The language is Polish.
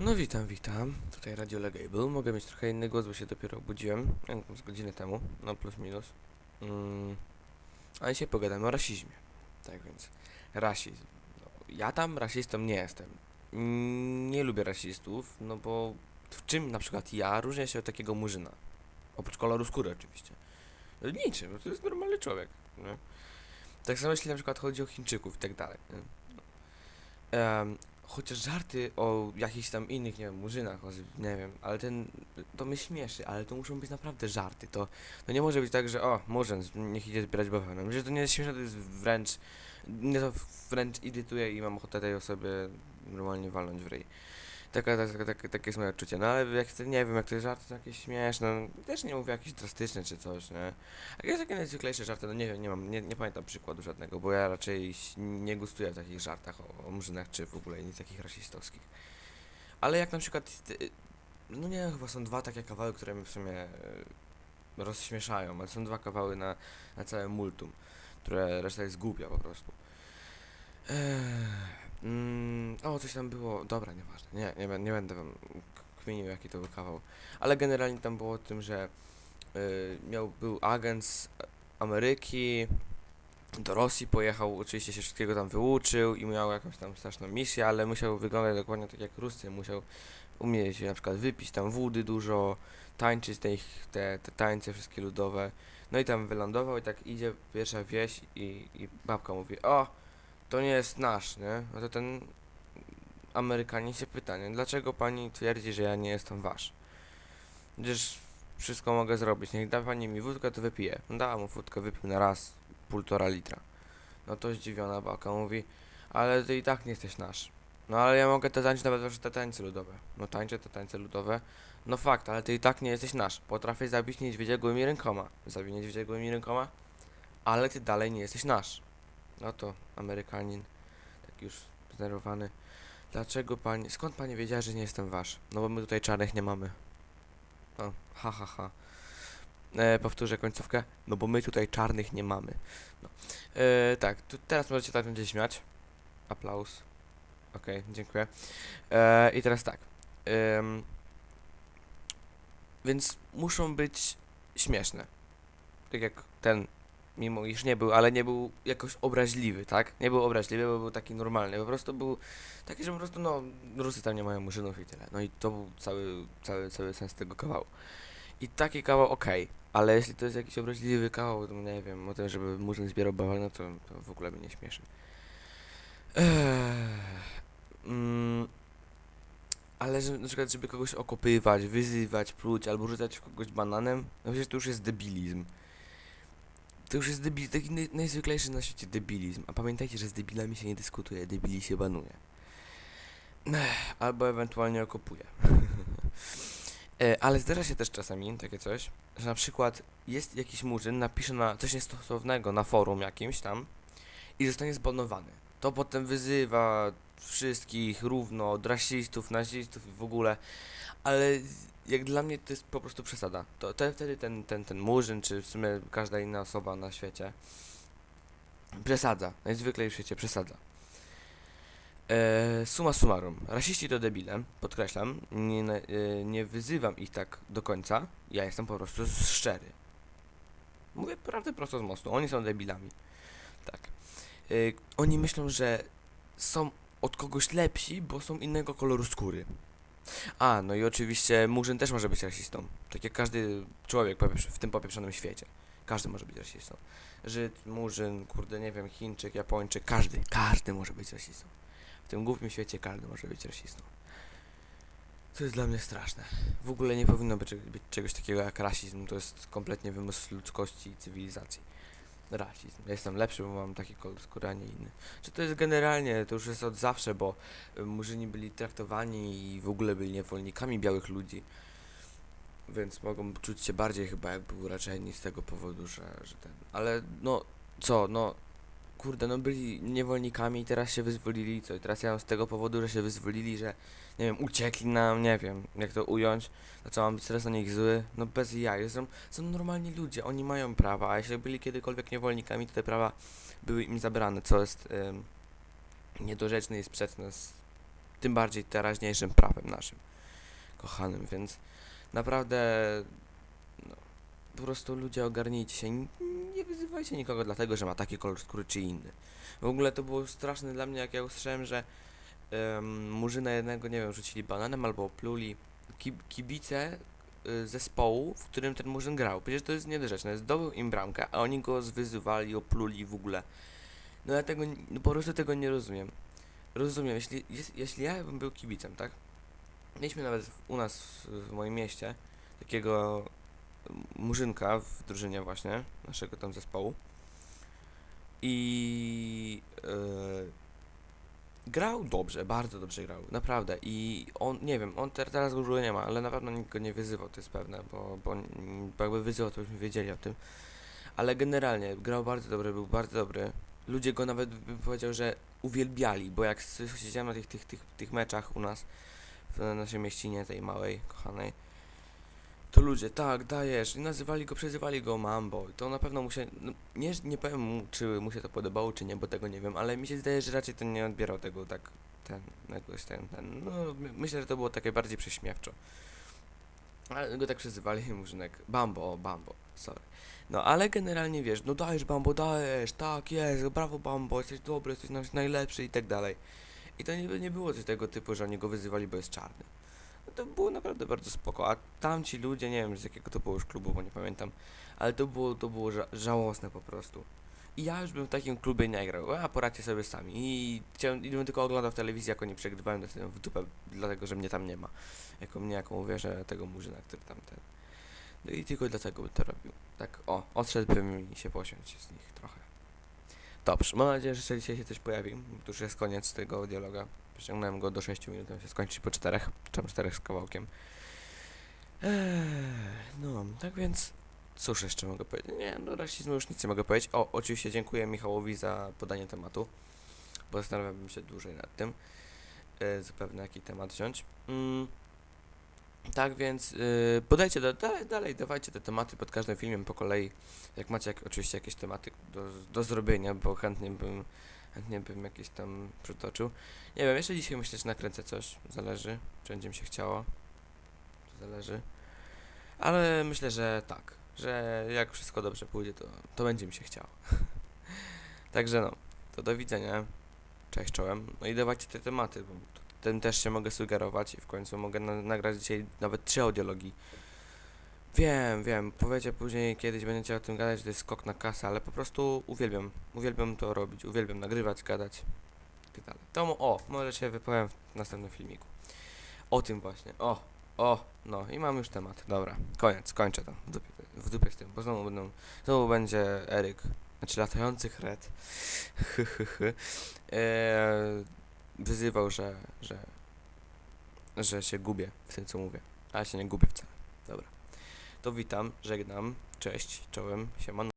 No witam, witam. Tutaj Radio Legable. Mogę mieć trochę inny głos, bo się dopiero obudziłem. Z godziny temu, no plus minus. Mm. A dzisiaj pogadamy o rasizmie. Tak więc, rasizm. No, ja tam rasistą nie jestem. Nie lubię rasistów, no bo w czym na przykład ja różnię się od takiego murzyna? Oprócz koloru skóry oczywiście. No Niczym, to jest normalny człowiek. Nie? Tak samo jeśli na przykład chodzi o Chińczyków i tak dalej. nie? Chociaż żarty o jakichś tam innych, nie wiem, murzynach, o, nie wiem, ale ten, to mnie śmieszy, ale to muszą być naprawdę żarty, to, nie może być tak, że o, murzyn, niech idzie zbierać bawełnę, myślę, że to nie jest śmieszne, to jest wręcz, mnie to wręcz irytuje i mam ochotę tej osobie normalnie walnąć w ryj. Taka, taka, taka, takie jest moje odczucie, no ale jak to, nie wiem, jak to jest żart, to jakieś śmieszne, no, też nie mówię jakieś drastyczne czy coś, nie. A jakieś takie najzwyklejsze żarty, no nie wiem, nie mam, nie, nie pamiętam przykładu żadnego, bo ja raczej nie gustuję w takich żartach o, o murzynach, czy w ogóle nie takich rasistowskich. Ale jak na przykład, y, no nie chyba są dwa takie kawały, które mnie w sumie e, rozśmieszają, ale są dwa kawały na, na całe multum, które reszta jest głupia po prostu. Ech, Mm, o, coś tam było, dobra, nieważne, nie, nie, nie będę wam kminił jaki to był kawał, ale generalnie tam było o tym, że y, miał, był agent z Ameryki, do Rosji pojechał, oczywiście się wszystkiego tam wyuczył i miał jakąś tam straszną misję, ale musiał wyglądać dokładnie tak jak Ruscy, musiał umieć na przykład wypić tam wody dużo, tańczyć te, te, te tańce wszystkie ludowe, no i tam wylądował i tak idzie pierwsza wieś i, i babka mówi, o, to nie jest nasz, nie? No to ten Amerykanin się pyta, nie? Dlaczego pani twierdzi, że ja nie jestem wasz? Przecież wszystko mogę zrobić, niech da pani mi wódkę, to wypiję. No dała mu wódkę, wypił na raz półtora litra. No to zdziwiona babka mówi, ale ty i tak nie jesteś nasz. No ale ja mogę te tańczyć nawet te tańce ludowe. No tańczę te tańce ludowe. No fakt, ale ty i tak nie jesteś nasz. Potrafię zabić niedźwiedzia gołymi rękoma. Zabij niedźwiedzia gołymi rękoma, ale ty dalej nie jesteś nasz. No to Amerykanin, taki już zdenerwowany. Dlaczego pani, skąd pani wiedziała, że nie jestem wasz? No bo my tutaj czarnych nie mamy. O, ha ha ha. E, powtórzę końcówkę. No bo my tutaj czarnych nie mamy. No. E, tak, tu, teraz możecie tak będzie śmiać. Aplauz. Okej, dziękuję. E, I teraz tak. Em, więc muszą być śmieszne. Tak jak ten, mimo iż nie był, ale nie był jakoś obraźliwy, tak? Nie był obraźliwy, bo był taki normalny. Po prostu był taki, że po prostu, no, Rusy tam nie mają murzynów i tyle. No i to był cały, cały, cały sens tego kawału. I taki kawał okej, ale jeśli to jest jakiś obraźliwy kawał, to nie wiem, o tym, żeby murzyn zbierał bawełnę, to, to w ogóle mnie nie śmieszy. Mm, ale że, na przykład, żeby kogoś okopywać, wyzywać, pluć albo rzucać kogoś bananem, no przecież to już jest debilizm. To już jest debil, taki naj, najzwyklejszy na świecie debilizm. A pamiętajcie, że z debilami się nie dyskutuje, debili się banuje. Ech, albo ewentualnie okopuje. E, Ale zdarza się też czasami takie coś, że na przykład jest jakiś murzyn, napisze na coś niestosownego na forum jakimś tam i zostanie zbanowany. To potem wyzywa wszystkich równo, od rasistów, nazistów i w ogóle, ale jak dla mnie to jest po prostu przesada. To, to wtedy ten, ten, ten murzyn, czy w sumie każda inna osoba na świecie przesadza, najzwyklej w świecie przesadza. E, summa summarum, rasiści to debile, podkreślam, nie, e, nie wyzywam ich tak do końca, ja jestem po prostu szczery. Mówię prawdę prosto z mostu, oni są debilami. Tak. E, oni myślą, że są od kogoś lepsi, bo są innego koloru skóry. A, no i oczywiście Murzyn też może być rasistą. Tak jak każdy człowiek w tym popieprzonym świecie. Każdy może być rasistą. Żyd, Murzyn, kurde, nie wiem, Chińczyk, Japończyk, każdy, każdy może być rasistą. W tym głupim świecie każdy może być rasistą. To jest dla mnie straszne. W ogóle nie powinno być, być czegoś takiego jak rasizm. To jest kompletnie wymysł ludzkości i cywilizacji. Rasizm. Ja jestem lepszy, bo mam taki kolor skóry, a nie inny. Czy to jest generalnie, to już jest od zawsze, bo y, murzyni byli traktowani i w ogóle byli niewolnikami białych ludzi. Więc mogą czuć się bardziej chyba jakby uraczeni z tego powodu, że, że ten. Ale no co, no kurde, no byli niewolnikami i teraz się wyzwolili, co? I teraz ja z tego powodu, że się wyzwolili, że nie wiem, uciekli nam, nie wiem, jak to ująć. No co, mam być teraz na nich zły? No bez jaj, są, są normalni ludzie, oni mają prawa, a jeśli byli kiedykolwiek niewolnikami, to te prawa były im zabrane, co jest ym, niedorzeczne i sprzeczne z Tym bardziej teraźniejszym prawem naszym, kochanym, więc naprawdę, no, po prostu ludzie ogarnijcie się, nie wyzywajcie nikogo dlatego, że ma taki kolor skóry czy inny. W ogóle to było straszne dla mnie, jak ja usłyszałem, że um, murzyna jednego, nie wiem, rzucili bananem albo pluli ki kibice y, zespołu, w którym ten murzyn grał. Przecież to jest niedorzeczne, zdobył im bramkę, a oni go zwyzywali, opluli w ogóle. No ja tego, no po prostu tego nie rozumiem. Rozumiem, jeśli, jest, jeśli ja bym był kibicem, tak? Mieliśmy nawet u nas w moim mieście takiego murzynka w drużynie właśnie naszego tam zespołu. I yy, grał dobrze, bardzo dobrze grał, naprawdę. I on, nie wiem, on ter, teraz go nie ma, ale na pewno nikt go nie wyzywał, to jest pewne, bo, bo, bo jakby wyzywał, to byśmy wiedzieli o tym, ale generalnie grał bardzo dobry, był bardzo dobry, ludzie go nawet bym powiedział, że uwielbiali, bo jak siedziałem na tych, tych, tych, tych meczach u nas w naszej mieścinie, tej małej, kochanej, to ludzie, tak, dajesz, i nazywali go, przezywali go Mambo, to na pewno mu się, no, nie, nie powiem mu, czy mu się to podobało, czy nie, bo tego nie wiem, ale mi się zdaje, że raczej ten nie odbierał tego tak, ten, jakoś ten, ten, no, my- myślę, że to było takie bardziej prześmiewczo. Ale go tak przezywali, Murzynek, Bambo, o, Bambo, sorry. No, ale generalnie wiesz, no dajesz Bambo, dajesz, tak, jest, brawo Bambo, jesteś dobry, jesteś naj- najlepszy i tak dalej. I to nie, nie było coś tego typu, że oni go wyzywali, bo jest czarny. To było naprawdę bardzo spoko, a tamci ludzie, nie wiem z jakiego to było już klubu, bo nie pamiętam, ale to było, to było ża żałosne po prostu. I ja już bym w takim klubie nie grał, a poradźcie sobie sami. I chciałem, i bym tylko oglądał w telewizji, jak oni przegrywają, dostałem w dupę, dlatego, że mnie tam nie ma. Jako mnie, jaką uwierzę tego murzyna, który tam ten... No i tylko dlatego bym to robił. Tak, o, odszedłbym i się posiąść z nich trochę. Dobrze, mam nadzieję, że dzisiaj się coś pojawi. To już jest koniec tego dialoga. Przeciągnąłem go do 6 minut, on się skończy po 4, czy tam 4 z kawałkiem. Eee, no, tak więc cóż jeszcze mogę powiedzieć? Nie, no rasizmu już nic nie mogę powiedzieć. O, oczywiście dziękuję Michałowi za podanie tematu, bo zastanawiałbym się dłużej nad tym. E, zapewne jaki temat wziąć. Mm, tak więc yy, podajcie do, dalej, dalej, dawajcie te tematy pod każdym filmem po kolei. Jak macie jak, oczywiście jakieś tematy do, do zrobienia, bo chętnie bym, chętnie bym jakieś tam przytoczył. Nie wiem, jeszcze dzisiaj myślę, że nakręcę coś, zależy, czy będzie mi się chciało, zależy. Ale myślę, że tak, że jak wszystko dobrze pójdzie, to, to będzie mi się chciało. Także no, to do widzenia. Cześć czołem. No i dawajcie te tematy, bo tym też się mogę sugerować i w końcu mogę na nagrać dzisiaj nawet trzy audiologii. Wiem, wiem, powiecie później kiedyś będziecie o tym gadać, że to jest skok na kasę, ale po prostu uwielbiam, uwielbiam to robić, uwielbiam nagrywać, gadać. I tak dalej. To o, może się wypowiem w następnym filmiku. O tym właśnie, o, o, no i mam już temat, dobra, koniec, kończę to, w dupie, w dupie z tym, bo znowu będą, znowu będzie Eryk, znaczy latający hy, eee, wyzywał, że, że, że się gubię w tym, co mówię, ale się nie gubię wcale. To witam, żegnam, cześć, czołem, siemano.